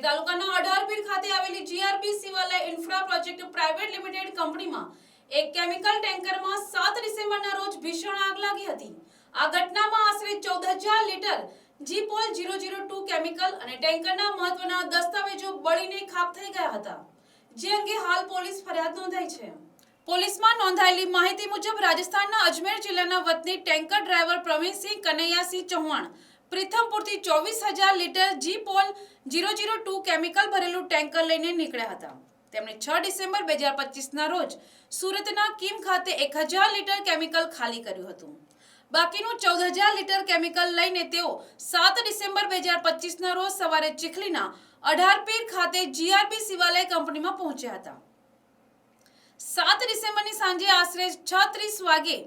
ચીખલી તાલુકાના અઢારપીર ખાતે આવેલી GRP Shivalaya infra project private limited કંપનીમાં એક કેમિકલ ટેન્કરમાં સાત ડિસેમ્બરના રોજ ભીષણ આગ લાગી હતી. આ ઘટનામાં આશરે ચૌદ હજાર લીટર જીપોલ ઝીરો ઝીરો ટુ કેમિકલ અને ટેન્કરના મહત્વના દસ્તાવેજો બળીને ખાપ થઈ ગયા હતા. જે અંગે હાલ પોલીસ ફરિયાદ નોંધાઈ છે. પોલીસમાં નોંધાયેલી માહિતી મુજબ રાજસ્થાનના અજમેર જિલ્લાના વતની ટેન્કર ડ્રાઈવર પ્રવીણસિંહ કનૈયાસિંહ ચૌહાણ પ્રીથમપુરથી ચોવીસ હજાર લીટર જી પોલ જીરો જીરો ટુ કેમિકલ ભરેલું ટેન્કર લઈને નીકળ્યા હતા. તેમણે છ ડિસેમ્બર બે હજાર પચીસના રોજ સુરતના કિમ ખાતે એક હજાર લીટર કેમિકલ ખાલી કર્યું હતું. બાકીનું ચૌદ હજાર લીટર કેમિકલ લઈને તેઓ સાત ડિસેમ્બર બે હજાર પચીસના રોજ સવારે ચીખલીના અઢારપીર ખાતે જીઆરબી શિવાલય કંપનીમાં પહોંચ્યા હતા. સાત ડિસેમ્બરની સાંજે આશરે છ ત્રીસ વાગે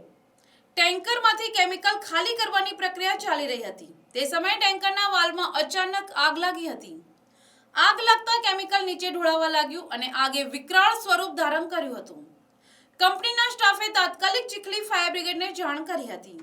ટેન્કરમાંથી કેમિકલ ખાલી કરવાની પ્રક્રિયા ચાલી રહી હતી. તે સમયે ટેન્કરના વાલ્વમાં અચાનક આગ લાગી હતી. આગ લાગતા કેમિકલ નીચે ઢોળાવા લાગ્યું અને આગે વિકરાળ સ્વરૂપ ધારણ કર્યું હતું. કંપનીના સ્ટાફે તાત્કાલિક ચીખલી ફાયર બ્રિગેડને જાણ કરી હતી.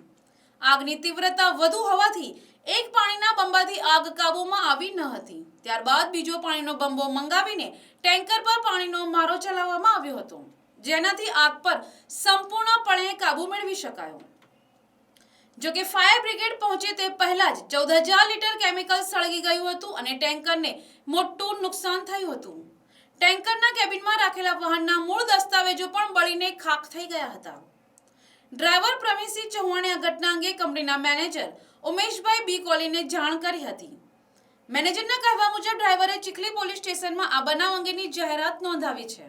આગની તીવ્રતા વધુ હોવાથી એક પાણીના બંબાથી આગ કાબૂમાં આવી ન હતી. ત્યારબાદ બીજો પાણીનો બંબો મંગાવીને ટેન્કર પર પાણીનો મારો ચલાવવામાં આવ્યો હતો. જેનાથી આગ પર સંપૂર્ણપણે કાબૂ મેળવી શકાયો. જો કે ફાયર બ્રિગેડ પહોંચે તે પહેલા જ ચૌદ હજાર લીટર કેમિકલ સળગી ગયું હતું અને ટેન્કરને મોટું નુકસાન થયું હતું. ટેન્કરના કેબિનમાં રાખેલા વાહનના મૂળ દસ્તાવેજો પણ બળીને ખાખ થઈ ગયા હતા. ડ્રાઈવર પ્રવીણસિંહ ચૌહાણે આ ઘટના અંગે કંપનીના મેનેજર ઉમેશભાઈ બી કોલીને જાણ કરી હતી. મેનેજરના કહેવા મુજબ ડ્રાઈવરે ચીખલી પોલીસ સ્ટેશનમાં આ બનાવ અંગેની જાહેરાત નોંધાવી છે.